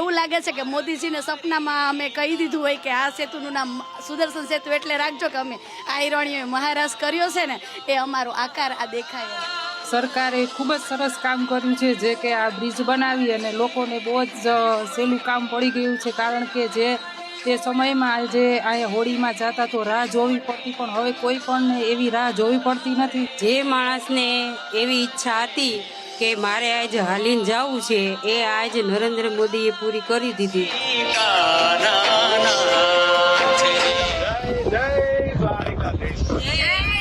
લાગે છે કે મોદીજીને સપનામાં અમે કહી દીધું હોય કે આ સેતુનું નામ સુદર્શન સેતુ એટલે રાખજો કે અમે આ ઈરાણીઓએ મહારાજ કર્યો છે ને એ અમારો આકાર આ દેખાય. સરકારે ખૂબ જ સરસ કામ કર્યું છે જે કે આ બ્રિજ બનાવી અને લોકોને બહુ જ સહેલું કામ પડી ગયું છે. કારણ કે જે તે સમયમાં જે અહીંયા હોળીમાં જતા તો રાહ જોવી પડતી પણ હવે કોઈ પણ એવી રાહ જોવી પડતી નથી. જે માણસને એવી ઈચ્છા હતી કે મારે આજ હાલીને જવું છે એ આજ નરેન્દ્ર મોદીએ પૂરી કરી દીધી. જય દ્વારિકાધીશ.